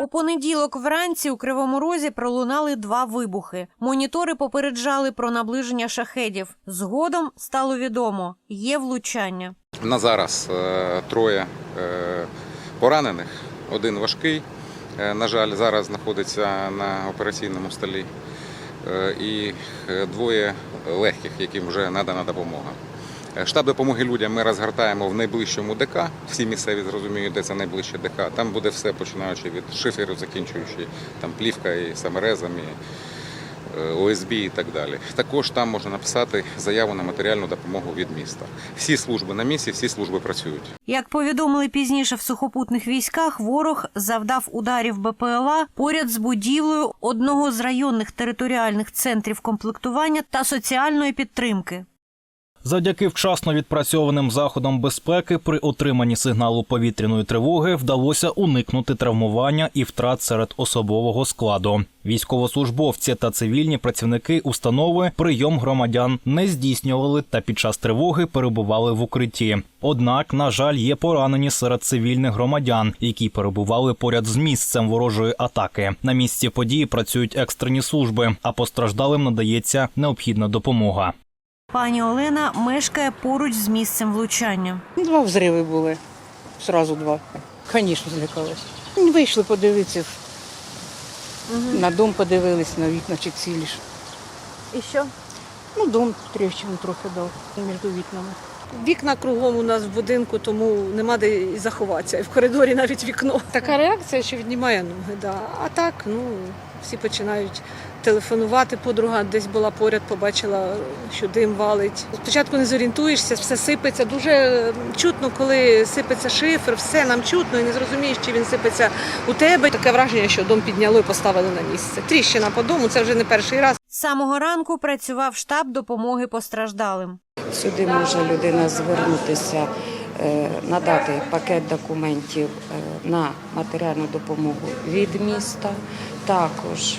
У понеділок вранці у Кривому Розі пролунали два вибухи. Монітори попереджали про наближення шахедів. Згодом стало відомо, є влучання. На зараз е, троє е, поранених, один важкий. е, На жаль, зараз знаходиться на операційному столі. І двоє легких, яким вже надана допомога. Е, Штаб допомоги людям ми розгортаємо в найближчому ДК. Всі місцеві зрозуміють, де це найближче ДК. Там буде все, починаючи від шиферів, закінчуючи там плівка і саморезом, і е, ОСБ і так далі. Також там можна написати заяву на матеріальну допомогу від міста. Всі служби на місці, всі служби працюють. Як повідомили пізніше в сухопутних військах, ворог завдав ударів БПЛА поряд з будівлею одного з районних територіальних центрів комплектування та соціальної підтримки. Завдяки вчасно відпрацьованим заходам безпеки при отриманні сигналу повітряної тривоги вдалося уникнути травмування і втрат серед особового складу. Військовослужбовці та цивільні працівники установи прийом громадян не здійснювали та під час тривоги перебували в укритті. Однак, на жаль, є поранені серед цивільних громадян, які перебували поряд з місцем ворожої атаки. На місці події працюють екстрені служби, а постраждалим надається необхідна допомога. Пані Олена мешкає поруч з місцем влучання. Два взриви були. одразу два. Звісно, злякалась. Ну, Вийшли подивитися. На дом подивились, на вікна чи цілі ж. І що? Ну, дом тріщину трохи дав між вікнами. Вікна кругом у нас в будинку, тому нема де і заховатися. І в коридорі навіть вікно. Така реакція, що віднімає ноги. Да. А так, ну всі починають телефонувати. Подруга десь була поряд, побачила, що дим валить. Спочатку не зорієнтуєшся, все сипеться. Дуже чутно, коли сипеться шифер, все нам чутно і не зрозумієш, чи він сипеться у тебе. Таке враження, що дом підняли і поставили на місце. Тріщина по дому, це вже не перший раз. З самого ранку працював штаб допомоги постраждалим. Сюди може людина звернутися, е, надати пакет документів е, на матеріальну допомогу від міста. Також е,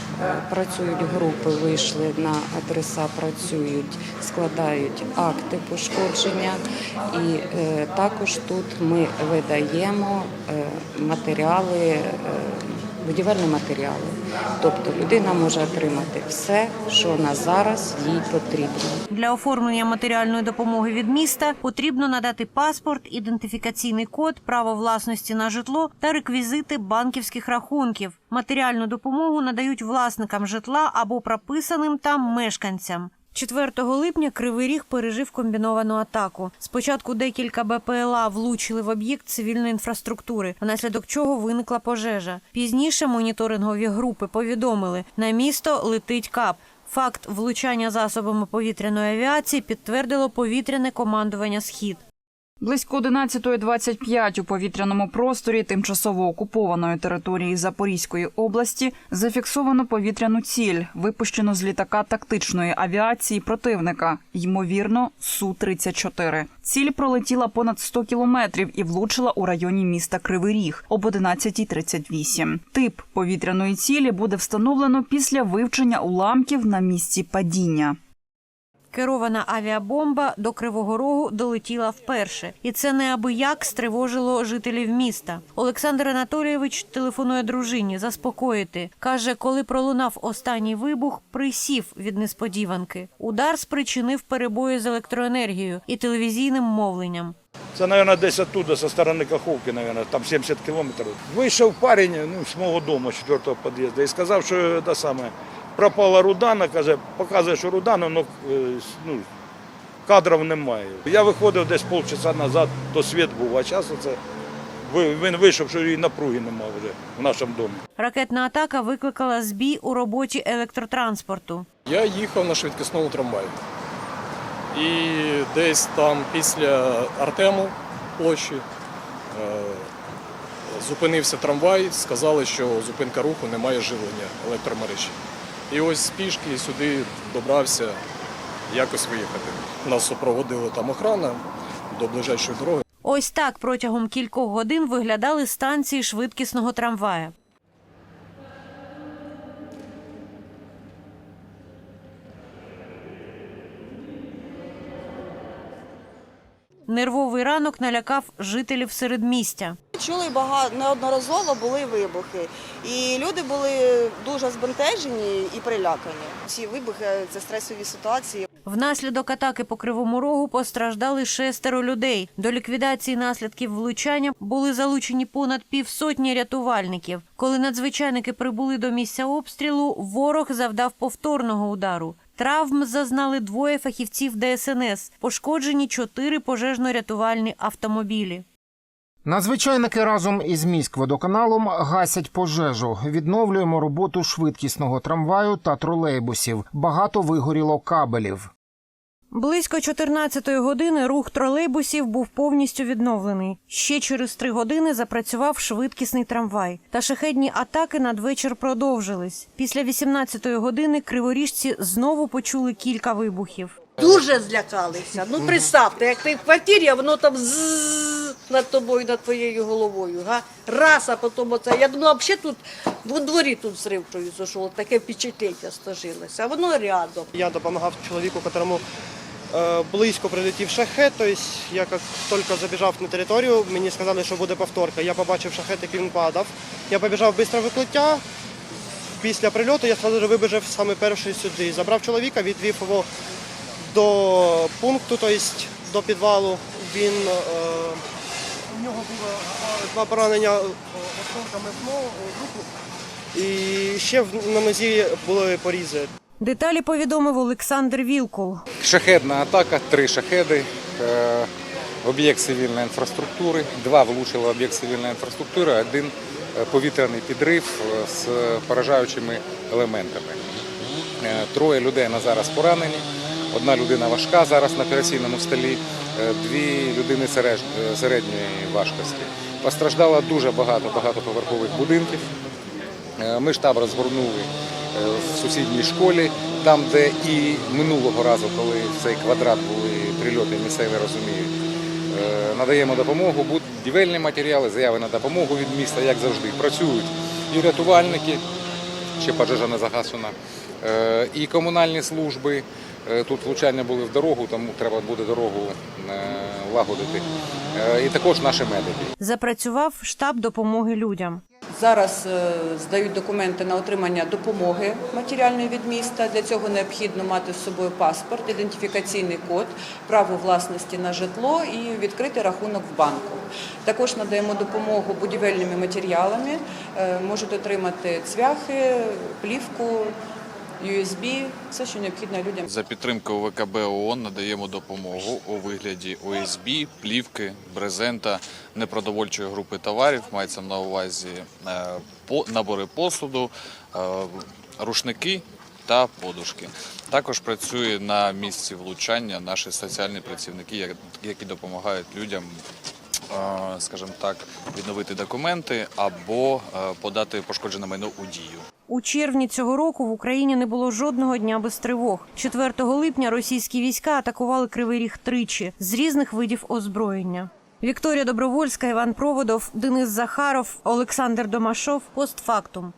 працюють групи, вийшли на адреса, працюють, складають акти пошкодження. І також тут ми видаємо матеріали, будівельні матеріали. Тобто людина може отримати все, що на зараз їй потрібно. Для оформлення матеріальної допомоги від міста потрібно надати паспорт, ідентифікаційний код, право власності на житло та реквізити банківських рахунків. Матеріальну допомогу надають власникам житла або прописаним там мешканцям. 4 липня Кривий Ріг пережив комбіновану атаку. Спочатку декілька БПЛА влучили в об'єкт цивільної інфраструктури, внаслідок чого виникла пожежа. Пізніше моніторингові групи повідомили, на місто летить кап. Факт влучання засобами повітряної авіації підтвердило повітряне командування Схід. Близько 11.25 у повітряному просторі тимчасово окупованої території Запорізької області зафіксовано повітряну ціль, випущену з літака тактичної авіації противника, ймовірно, Су-34. Ціль пролетіла понад 100 кілометрів і влучила у районі міста Кривий Ріг об 11.38. Тип повітряної цілі буде встановлено після вивчення уламків на місці падіння. Керована авіабомба до Кривого Рогу долетіла вперше, і це неабияк стривожило жителів міста. Олександр Анатолійович телефонує дружині заспокоїти. каже, коли пролунав останній вибух, присів від несподіванки. Удар спричинив перебої з електроенергією і телевізійним мовленням. Це, мабуть, десь оттуда, со сторони Каховки, мабуть, там 70 кілометрів. Вийшов парень ну, з мого дому, з четвертого під'їзду, і сказав, що те саме, пропала Рудана, каже, показує, що Рудана, але ну, кадрів немає. Я виходив десь полчаса назад, то світ був, а зараз це він вийшов, що і напруги немає вже в нашому домі. Ракетна атака викликала збій у роботі електротранспорту. Я їхав на швидкісному трамваї. І десь там після Артему площі е, зупинився трамвай, сказали, що зупинка руху немає живлення електромережі. І ось з пішки сюди добрався якось виїхати. Нас супроводила там охрана до ближайшої дороги. Ось так протягом кількох годин виглядали станції швидкісного трамвая. Нервовий ранок налякав жителів середмістя. Чули багато неодноразово були вибухи, і люди були дуже збентежені і прилякані. Ці вибухи це стресові ситуації. Внаслідок атаки по Кривому Рогу постраждали шестеро людей. До ліквідації наслідків влучання були залучені понад півсотні рятувальників. Коли надзвичайники прибули до місця обстрілу, ворог завдав повторного удару. Травм зазнали двоє фахівців ДСНС, пошкоджені чотири пожежно-рятувальні автомобілі. Надзвичайники разом із міськводоканалом гасять пожежу. Відновлюємо роботу швидкісного трамваю та тролейбусів. Багато вигоріло кабелів. Близько 14-ї години рух тролейбусів був повністю відновлений. Ще через три години запрацював швидкісний трамвай. Та шахедні атаки надвечір продовжились. Після 18-ї години криворіжці знову почули кілька вибухів. Дуже злякалися. Ну представте, як ти в квартирі, а воно там зззз над тобою, над твоєю головою. Га? Раз, а потім оце. Я думала, взагалі тут в дворі тут взрив произошов. Таке впечатлення сложилося. А воно рядом. Я допомагав чоловіку, котрому е, близько прилетів шахет. Тобто я як тільки забіжав на територію, мені сказали, що буде повторка. Я побачив шахет, який він падав. Я побіжав швидко виклиття. Після прильоту я одразу вибіжав саме перший сюди. Забрав чоловіка, відвів його до пункту, тобто до підвалу. Він е, нього було е, два поранення е, осколками в руку. І ще на нозі були порізи. Деталі повідомив Олександр Вілкул. Шахедна атака, три шахеди, е, об'єкт цивільної інфраструктури, два влучили об'єкт цивільної інфраструктури, один е, повітряний підрив е, з поражаючими елементами. Е, Троє людей на зараз поранені, одна людина важка зараз на операційному столі, е, дві людини е, середньої важкості. Постраждало дуже багато багатоповерхових будинків. Е, Ми штаб розгорнули е, в сусідній школі, там, де і минулого разу, коли цей квадрат були прильоти, місцеві розуміють. Е, Надаємо допомогу, будівельні матеріали, заяви на допомогу від міста, як завжди. Працюють і рятувальники, ще пожежа не загасена, е, і комунальні служби. Е, Тут влучання були в дорогу, тому треба буде дорогу е, лагодити. Е, І також наші медики. Запрацював штаб допомоги людям. Зараз здають документи на отримання допомоги матеріальної від міста. Для цього необхідно мати з собою паспорт, ідентифікаційний код, право власності на житло і відкрити рахунок в банку. Також надаємо допомогу будівельними матеріалами. Можуть отримати цвяхи, плівку, USB, все, що необхідно людям. За підтримкою ВКБ ООН надаємо допомогу у вигляді ОСБ, плівки, брезента, непродовольчої групи товарів. Мається на увазі е, набори посуду, е, рушники та подушки. Також працює на місці влучання наші соціальні працівники, як- які допомагають людям. Е, Скажімо так, відновити документи або е, подати пошкоджене майно у дію. У червні цього року в Україні не було жодного дня без тривог. 4 липня російські війська атакували Кривий Ріг тричі з різних видів озброєння. Вікторія Добровольська, Іван Проводов, Денис Захаров, Олександр Домашов. Постфактум.